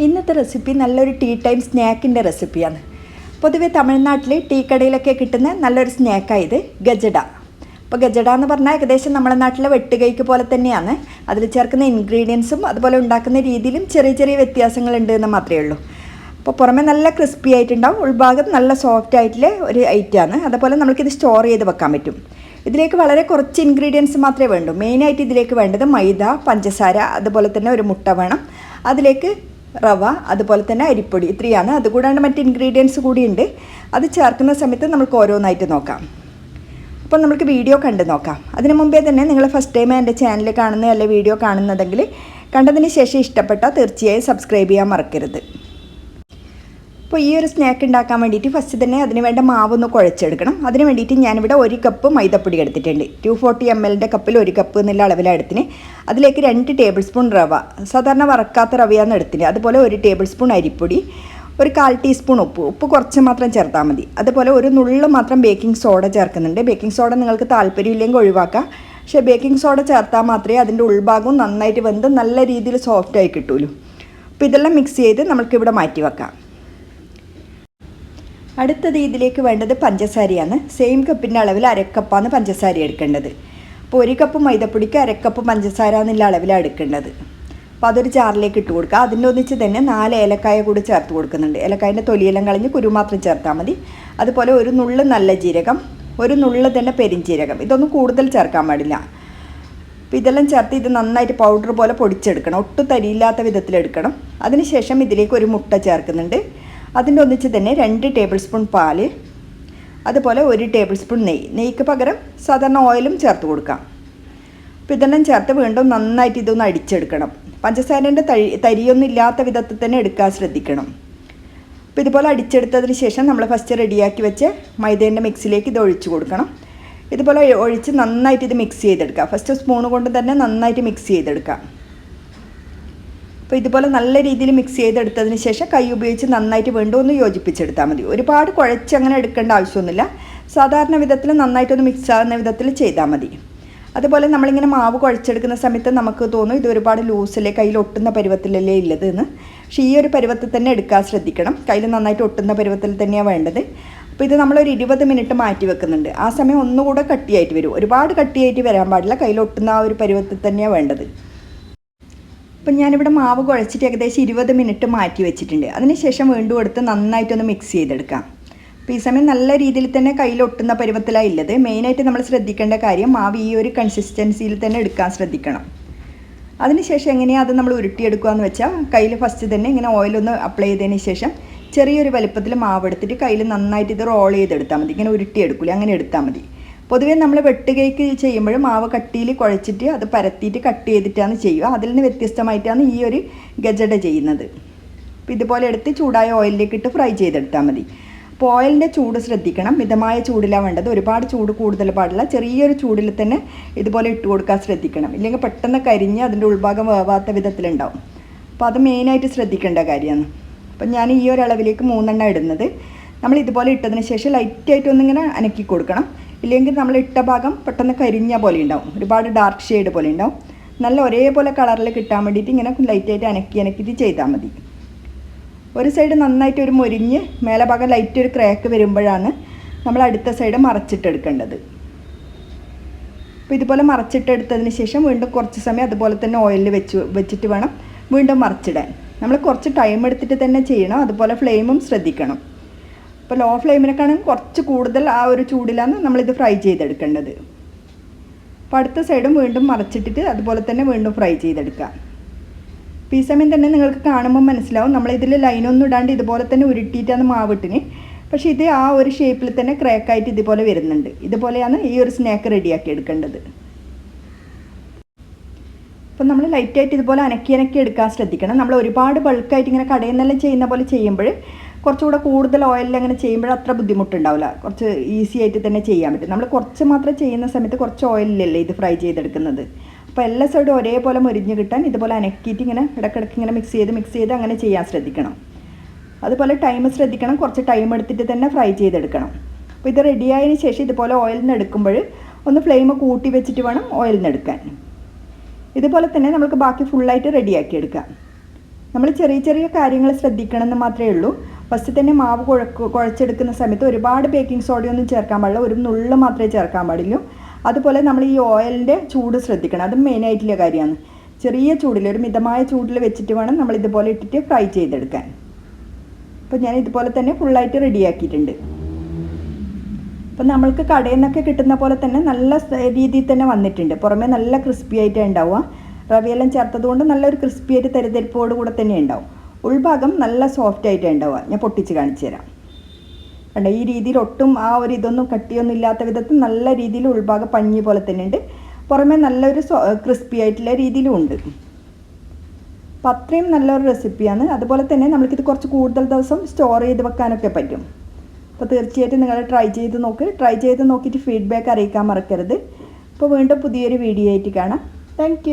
ഇന്നത്തെ റെസിപ്പി നല്ലൊരു tea time സ്നാക്കിന്റെ റെസിപ്പിയാണ് പൊതുവെ തമിഴ്നാട്ടിൽ ടീ കടയിലൊക്കെ കിട്ടുന്ന നല്ലൊരു സ്നാക്കായത് ഗജഡ അപ്പോൾ ഗജഡ എന്ന് പറഞ്ഞാൽ ഏകദേശം നമ്മുടെ നാട്ടിലെ വെട്ടുകൈക്ക് പോലെ തന്നെയാണ്. അതിൽ ചേർക്കുന്ന ഇൻഗ്രീഡിയൻസും അതുപോലെ ഉണ്ടാക്കുന്ന രീതിയിലും ചെറിയ ചെറിയ വ്യത്യാസങ്ങളുണ്ട് എന്ന് മാത്രമേ ഉള്ളൂ. അപ്പോൾ പുറമെ നല്ല ക്രിസ്പി ആയിട്ടുണ്ടാവും ഉൾഭാഗം നല്ല സോഫ്റ്റ് ആയിട്ടുള്ള ഒരു ഐറ്റമാണ് അതുപോലെ നമുക്കിത് സ്റ്റോർ ചെയ്ത് വെക്കാൻ പറ്റും. ഇതിലേക്ക് വളരെ കുറച്ച് ഇൻഗ്രീഡിയൻസ് മാത്രമേ വേണ്ടൂ. മെയിനായിട്ട് ഇതിലേക്ക് വേണ്ടത് മൈദ പഞ്ചസാര അതുപോലെ തന്നെ ഒരു മുട്ട വേണം. അതിലേക്ക് റവ അതുപോലെ തന്നെ അരിപ്പൊടി ഇത്രയാണ്. അതുകൂടാണ്ട് മറ്റ് ഇൻഗ്രീഡിയൻസ് കൂടിയുണ്ട്. അത് ചേർക്കുന്ന സമയത്ത് നമുക്ക് ഓരോന്നായിട്ട് നോക്കാം. അപ്പോൾ നമുക്ക് വീഡിയോ കണ്ട് നോക്കാം. അതിനു മുമ്പേ തന്നെ നിങ്ങൾ ഫസ്റ്റ് ടൈം എന്റെ ചാനൽ കാണുന്ന അല്ലെ വീഡിയോ കാണുന്നതെങ്കിൽ കണ്ടതിന് ശേഷം ഇഷ്ടപ്പെട്ടാൽ തീർച്ചയായും സബ്സ്ക്രൈബ് ചെയ്യാൻ മറക്കരുത്. അപ്പോൾ ഈ ഒരു സ്നാക്ക് ഉണ്ടാക്കാൻ വേണ്ടിയിട്ട് ഫസ്റ്റ് തന്നെ അതിന് വേണ്ട മാവൊന്ന് കുഴച്ചെടുക്കണം. അതിന് വേണ്ടിയിട്ട് ഞാനിവിടെ ഒരു കപ്പ് മൈദപ്പൊടി എടുത്തിട്ടുണ്ട്. ടു ഫോർട്ടി എം എല്ലിന്റെ കപ്പിൽ ഒരു കപ്പ് എന്നുള്ള അളവിലാണ് എടുത്തിന്. അതിലേക്ക് രണ്ട് ടേബിൾ സ്പൂൺ റവ സാധാരണ വറക്കാത്ത റവയാണ് എടുത്തിന്. അതുപോലെ ഒരു ടേബിൾ സ്പൂൺ അരിപ്പൊടി ഒരു കാൽ ടീസ്പൂൺ ഉപ്പ്. ഉപ്പ് കുറച്ച് മാത്രം ചേർത്താൽ മതി. അതുപോലെ ഒരു നുള്ളു മാത്രം ബേക്കിംഗ് സോഡ ചേർക്കുന്നുണ്ട്. ബേക്കിംഗ് സോഡ നിങ്ങൾക്ക് താല്പര്യമില്ലെങ്കിൽ ഒഴിവാക്കാം. പക്ഷേ ബേക്കിംഗ് സോഡ ചേർത്താൽ മാത്രമേ അതിന്റെ ഉൾഭാഗവും നന്നായിട്ട് വെന്ത് നല്ല രീതിയിൽ സോഫ്റ്റായി കിട്ടുള്ളൂ അപ്പോൾ ഇതെല്ലാം മിക്സ് ചെയ്ത് നമുക്കിവിടെ മാറ്റി വെക്കാം അടുത്തത് ഇതിലേക്ക് വേണ്ടത് പഞ്ചസാരയാണ്. സെയിം കപ്പിന്റെ അളവിൽ അരക്കപ്പാണ് പഞ്ചസാര എടുക്കേണ്ടത്. അപ്പോൾ ഒരു കപ്പ് മൈദപ്പൊടിക്ക് അരക്കപ്പ് പഞ്ചസാര എന്നുള്ള അളവിലാണ് എടുക്കേണ്ടത്. അപ്പോൾ അതൊരു ചാറിലേക്ക് ഇട്ട് കൊടുക്കുക. അതിന്റെ ഒന്നിച്ച് തന്നെ നാല് ഏലക്കായ കൂടി ചേർത്ത് കൊടുക്കുന്നുണ്ട്. ഏലക്കായന്റെ തൊലിയെല്ലാം കളഞ്ഞ് കുരു മാത്രം ചേർത്താൽ മതി. അതുപോലെ ഒരു നുള്ള് നല്ല ജീരകം ഒരു നുള്ള് തന്നെ പെരിഞ്ചീരകം. ഇതൊന്നും കൂടുതൽ ചേർക്കാൻ പാടില്ല. അപ്പോൾ ഇതെല്ലാം ചേർത്ത് ഇത് നന്നായിട്ട് പൗഡർ പോലെ പൊടിച്ചെടുക്കണം. ഒട്ടും തരിയില്ലാത്ത വിധത്തിലെടുക്കണം അതിനുശേഷം ഇതിലേക്ക് ഒരു മുട്ട ചേർക്കുന്നുണ്ട്. അതിന്റെ ഒന്നിച്ച് തന്നെ രണ്ട് ടേബിൾ സ്പൂൺ പാൽ അതുപോലെ ഒരു ടേബിൾ സ്പൂൺ നെയ്യ്. നെയ്ക്ക് പകരം സാധാരണ ഓയിലും ചേർത്ത് കൊടുക്കാം. അപ്പോൾ ഇതെല്ലാം ചേർത്ത് വീണ്ടും നന്നായിട്ട് ഇതൊന്ന് അടിച്ചെടുക്കണം. പഞ്ചസാരന്റെ തരി തരിയൊന്നും ഇല്ലാത്ത വിധത്തിൽ തന്നെ എടുക്കാൻ ശ്രദ്ധിക്കണം. അപ്പോൾ ഇതുപോലെ അടിച്ചെടുത്തതിന് ശേഷം നമ്മൾ ഫസ്റ്റ് റെഡിയാക്കി വെച്ച് മൈദേന്റെ മിക്സിലേക്ക് ഇത് ഒഴിച്ചു കൊടുക്കണം. ഇതുപോലെ ഒഴിച്ച് നന്നായിട്ട് ഇത് മിക്സ് ചെയ്തെടുക്കുക ഫസ്റ്റ് സ്പൂൺ കൊണ്ട് തന്നെ നന്നായിട്ട് മിക്സ് ചെയ്തെടുക്കാം. അപ്പോൾ ഇതുപോലെ നല്ല രീതിയിൽ മിക്സ് ചെയ്തെടുത്തതിന് ശേഷം കൈ ഉപയോഗിച്ച് നന്നായിട്ട് വീണ്ടും ഒന്ന് യോജിപ്പിച്ചെടുത്താൽ മതി. ഒരുപാട് കുഴച്ച് അങ്ങനെ എടുക്കേണ്ട ആവശ്യമൊന്നുമില്ല. സാധാരണ വിധത്തിൽ നന്നായിട്ടൊന്ന് മിക്സ് ആകുന്ന വിധത്തിൽ ചെയ്താൽ മതി. അതുപോലെ നമ്മളിങ്ങനെ മാവ് കുഴച്ചെടുക്കുന്ന സമയത്ത് നമുക്ക് തോന്നും ഇത് ഒരുപാട് ലൂസല്ലേ കയ്യിൽ ഒട്ടുന്ന പരുവത്തിലല്ലേ ഉള്ളത് എന്ന്. പക്ഷേ ഈ ഒരു പരുവത്തിൽ തന്നെ എടുക്കാൻ ശ്രദ്ധിക്കണം. കയ്യിൽ നന്നായിട്ട് ഒട്ടുന്ന പരുവത്തിൽ തന്നെയാണ് വേണ്ടത്. അപ്പോൾ ഇത് നമ്മളൊരു ഇരുപത് മിനിറ്റ് മാറ്റി വെക്കുന്നുണ്ട്. ആ സമയം ഒന്നുകൂടെ കട്ടിയായിട്ട് വരും. ഒരുപാട് കട്ടിയായിട്ട് വരാൻ പാടില്ല. കയ്യിൽ ഒട്ടുന്ന ആ ഒരു പരുവത്തിൽ തന്നെയാണ് വേണ്ടത്. അപ്പം ഞാനിവിടെ മാവ് കുഴച്ചിട്ട് ഏകദേശം ഇരുപത് മിനിറ്റ് മാറ്റി വെച്ചിട്ടുണ്ട്. അതിനുശേഷം വീണ്ടും എടുത്ത് നന്നായിട്ടൊന്ന് മിക്സ് ചെയ്തെടുക്കാം. അപ്പോൾ ഈ സമയം നല്ല രീതിയിൽ തന്നെ കയ്യിൽ ഒട്ടുന്ന പരുവത്തിലാണ് ഉള്ളത്. മെയിനായിട്ട് നമ്മൾ ശ്രദ്ധിക്കേണ്ട കാര്യം മാവ് ഈ ഒരു കൺസിസ്റ്റൻസിയിൽ തന്നെ എടുക്കാൻ ശ്രദ്ധിക്കണം. അതിനുശേഷം എങ്ങനെയാണ് അത് നമ്മൾ ഉരുട്ടിയെടുക്കുകയെന്ന് വെച്ചാൽ കയ്യിൽ ഫസ്റ്റ് തന്നെ ഇങ്ങനെ ഓയിലൊന്ന് അപ്ലൈ ചെയ്തതിന് ശേഷം ചെറിയൊരു വലുപ്പത്തിൽ മാവ് എടുത്തിട്ട് കയ്യിൽ നന്നായിട്ട് ഇത് റോൾ ചെയ്തെടുത്താൽ മതി. ഇങ്ങനെ ഉരുട്ടിയെടുക്കില്ല അങ്ങനെ എടുത്താൽ മതി. പൊതുവേ നമ്മൾ വെട്ടുകൈക്ക് ചെയ്യുമ്പോൾ മാവ് കട്ടിയിൽ കുഴച്ചിട്ട് അത് പരത്തിയിട്ട് കട്ട് ചെയ്തിട്ടാണ് ചെയ്യുക. അതിൽ നിന്ന് വ്യത്യസ്തമായിട്ടാണ് ഈ ഒരു ഗജഡ ചെയ്യുന്നത്. അപ്പോൾ ഇതുപോലെ എടുത്ത് ചൂടായ ഓയിലിലേക്ക് ഇട്ട് ഫ്രൈ ചെയ്തെടുത്താൽ മതി. അപ്പോൾ ഓയിലിന്റെ ചൂട് ശ്രദ്ധിക്കണം. മിതമായ ചൂടിലാണ് വേണ്ടത്. ഒരുപാട് ചൂട് കൂടുതൽ പാടില്ല. ചെറിയൊരു ചൂടിൽ തന്നെ ഇതുപോലെ ഇട്ട് കൊടുക്കാൻ ശ്രദ്ധിക്കണം. ഇല്ലെങ്കിൽ പെട്ടെന്ന് കരിഞ്ഞ് അതിന്റെ ഉൾഭാഗം വേവാത്ത വിധത്തിലുണ്ടാവും. അപ്പോൾ അത് മെയിനായിട്ട് ശ്രദ്ധിക്കേണ്ട കാര്യമാണ്. അപ്പം ഞാൻ ഈ ഒരു അളവിലേക്ക് മൂന്നെണ്ണം ഇടുന്നത്. നമ്മൾ ഇതുപോലെ ഇട്ടതിന് ശേഷം ലൈറ്റായിട്ട് ഒന്നിങ്ങനെ അനക്കി കൊടുക്കണം. ഇല്ലെങ്കിൽ നമ്മൾ ഇട്ട ഭാഗം പെട്ടെന്ന് കരിഞ്ഞ പോലെ ഉണ്ടാവും. ഒരുപാട് ഡാർക്ക് ഷെയ്ഡ് പോലെ ഉണ്ടാവും. നല്ല ഒരേപോലെ കളറിൽ കിട്ടാൻ വേണ്ടിയിട്ട് ഇങ്ങനെ ലൈറ്റായിട്ട് അനക്കി അനക്കിയിട്ട് ചെയ്താൽ മതി. ഒരു സൈഡ് നന്നായിട്ട് ഒരു മുരിഞ്ഞ് മേലെ ഭാഗം ലൈറ്റ് ഒരു ക്രാക്ക് വരുമ്പോഴാണ് നമ്മൾ അടുത്ത സൈഡ് മറച്ചിട്ടെടുക്കേണ്ടത് അപ്പോൾ ഇതുപോലെ മറച്ചിട്ടെടുത്തതിന് ശേഷം വീണ്ടും കുറച്ച് സമയം അതുപോലെ തന്നെ ഓയിലിൽ വെച്ച് വെച്ചിട്ട് വേണം വീണ്ടും മറച്ചിടാൻ. നമ്മൾ കുറച്ച് ടൈം എടുത്തിട്ട് തന്നെ ചെയ്യണം. അതുപോലെ ഫ്ലെയിമും ശ്രദ്ധിക്കണം. അപ്പോൾ ലോ ഫ്ലെയിമിനൊക്കെയാണ് കുറച്ച് കൂടുതൽ ആ ഒരു ചൂടിലാണ് നമ്മളിത് ഫ്രൈ ചെയ്തെടുക്കേണ്ടത്. അപ്പോൾ അടുത്ത സൈഡും വീണ്ടും മറച്ചിട്ടിട്ട് അതുപോലെ തന്നെ വീണ്ടും ഫ്രൈ ചെയ്തെടുക്കാം അപ്പോൾ ഈ സമയം തന്നെ നിങ്ങൾക്ക് കാണുമ്പോൾ മനസ്സിലാവും നമ്മളിതിൽ ലൈനൊന്നും ഇടാണ്ട് ഇതുപോലെ തന്നെ ഉരുട്ടിയിട്ടാണ് മാവിട്ടിന്. പക്ഷേ ഇത് ആ ഒരു ഷേപ്പിൽ തന്നെ ക്രാക്കായിട്ട് ഇതുപോലെ വരുന്നുണ്ട്. ഇതുപോലെയാണ് ഈ ഒരു സ്നാക്ക് റെഡിയാക്കി എടുക്കേണ്ടത്. അപ്പം നമ്മൾ ലൈറ്റായിട്ട് ഇതുപോലെ അനക്കി അനക്കി എടുക്കാൻ ശ്രദ്ധിക്കണം. നമ്മൾ ഒരുപാട് ബൾക്കായിട്ട് ഇങ്ങനെ കടയിൽ നിന്നെല്ലാം ചെയ്യുന്ന പോലെ ചെയ്യുമ്പോൾ കുറച്ചുകൂടെ കൂടുതൽ ഓയിലിൽ അങ്ങനെ ചെയ്യുമ്പോൾ അത്ര ബുദ്ധിമുട്ടുണ്ടാവില്ല കുറച്ച് ഈസി ആയിട്ട് തന്നെ ചെയ്യാൻ പറ്റും. നമ്മൾ കുറച്ച് മാത്രം ചെയ്യുന്ന സമയത്ത് കുറച്ച് ഓയിലല്ലേ ഇത് ഫ്രൈ ചെയ്തെടുക്കുന്നത്. അപ്പോൾ എല്ലാ സൈഡും ഒരേപോലെ മുരിഞ്ഞ് കിട്ടാൻ ഇതുപോലെ അനക്കിയിട്ട് ഇങ്ങനെ ഇടയ്ക്കിടയ്ക്ക് ഇങ്ങനെ മിക്സ് ചെയ്ത് മിക്സ് ചെയ്ത് അങ്ങനെ ചെയ്യാൻ ശ്രദ്ധിക്കണം. അതുപോലെ ടൈം ശ്രദ്ധിക്കണം. കുറച്ച് ടൈം എടുത്തിട്ട് തന്നെ ഫ്രൈ ചെയ്തെടുക്കണം. അപ്പോൾ ഇത് റെഡിയായതിന് ശേഷം ഇതുപോലെ ഓയിലിൽ നിന്ന് എടുക്കുമ്പോൾ ഒന്ന് ഫ്ലെയിം കൂട്ടി വെച്ചിട്ട് വേണം ഓയിലിൽ നിന്ന് എടുക്കാൻ. ഇതുപോലെ തന്നെ നമുക്ക് ബാക്കി ഫുള്ളായിട്ട് റെഡിയാക്കി എടുക്കാം. നമ്മൾ ചെറിയ ചെറിയ കാര്യങ്ങൾ ശ്രദ്ധിക്കണം എന്ന് മാത്രമേ ഉള്ളൂ. ഫസ്റ്റ് തന്നെ മാവ് കുഴക്ക് കുഴച്ചെടുക്കുന്ന സമയത്ത് ഒരുപാട് ബേക്കിംഗ് സോഡയൊന്നും ചേർക്കാൻ പാടില്ല. ഒരു നുള്ളു മാത്രമേ ചേർക്കാൻ പാടുള്ളൂ അതുപോലെ നമ്മൾ ഈ ഓയിലിന്റെ ചൂട് ശ്രദ്ധിക്കണം. അതും മെയിനായിട്ടുള്ള കാര്യമാണ്. ചെറിയ ചൂടിൽ ഒരു മിതമായ ചൂടിൽ വെച്ചിട്ട് വേണം നമ്മൾ ഇതുപോലെ ഇട്ടിട്ട് ഫ്രൈ ചെയ്തെടുക്കാൻ. അപ്പോൾ ഞാൻ ഇതുപോലെ തന്നെ ഫുള്ളായിട്ട് റെഡിയാക്കിയിട്ടുണ്ട് അപ്പം നമ്മൾക്ക് കടയിൽ നിന്നൊക്കെ കിട്ടുന്ന പോലെ തന്നെ നല്ല രീതിയിൽ തന്നെ വന്നിട്ടുണ്ട്. പുറമേ നല്ല ക്രിസ്പി ആയിട്ടാണ് ഉണ്ടാവുക. റവയെല്ലാം ചേർത്തത് കൊണ്ട് നല്ലൊരു ക്രിസ്പി ആയിട്ട് തെരുതെരിപ്പോട് കൂടെ തന്നെ ഉണ്ടാവും. ഉൾഭാഗം നല്ല സോഫ്റ്റ് ആയിട്ടേ ഉണ്ടാവുക. ഞാൻ പൊട്ടിച്ച് കാണിച്ചു തരാം. കണ്ട ഈ രീതിയിൽ ഒട്ടും ആ ഒരു ഇതൊന്നും കട്ടിയൊന്നും ഇല്ലാത്ത വിധത്തിൽ നല്ല രീതിയിൽ ഉൾഭാഗം പഞ്ഞി പോലെ തന്നെ ഉണ്ട്. പുറമേ നല്ലൊരു ക്രിസ്പി ആയിട്ടുള്ള രീതിയിലും ഉണ്ട്. അപ്പം അത്രയും നല്ലൊരു റെസിപ്പിയാണ് അതുപോലെ തന്നെ നമുക്കിത് കുറച്ച് കൂടുതൽ ദിവസം സ്റ്റോർ ചെയ്ത് വെക്കാനൊക്കെ പറ്റും. അപ്പോൾ തീർച്ചയായിട്ടും നിങ്ങൾ ട്രൈ ചെയ്ത് നോക്ക്. ട്രൈ ചെയ്ത് നോക്കിയിട്ട് ഫീഡ്ബാക്ക് അറിയിക്കാൻ മറക്കരുത്. അപ്പോൾ വീണ്ടും പുതിയൊരു വീഡിയോ ആയിട്ട് കാണാം. താങ്ക്